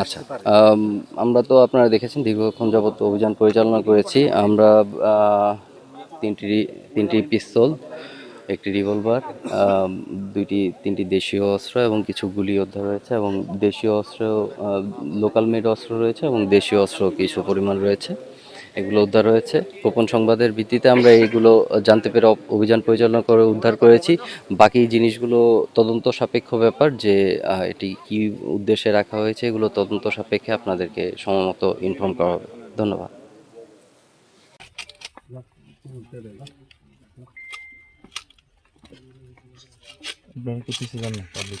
আচ্ছা আমরা তো আপনারা দেখেছেন দীর্ঘক্ষণ যাবত অভিযান পরিচালনা করেছি। আমরা তিনটি তিনটি পিস্তল একটি রিভলভার দুইটি তিনটি দেশীয় অস্ত্র এবং কিছু গুলি অধ্যায় রয়েছে এবং দেশীয় অস্ত্র লোকাল মেড অস্ত্র রয়েছে এবং দেশীয় অস্ত্র কিছু পরিমাণ রয়েছে। এগুলো উদ্ধার হয়েছে। গোপন সংবাদের ভিত্তিতে আমরা এইগুলো জানতে পেরে অভিযান পরিচালনা করে উদ্ধার করেছি। বাকি জিনিসগুলো তদন্ত সাপেক্ষ ব্যাপার যে এটি কি উদ্দেশ্যে রাখা হয়েছে, এগুলো তদন্ত সাপেক্ষে আপনাদেরকে সময়মতো ইনফর্ম করা হবে। ধন্যবাদ। আপনারা কিছু জান পাবলিক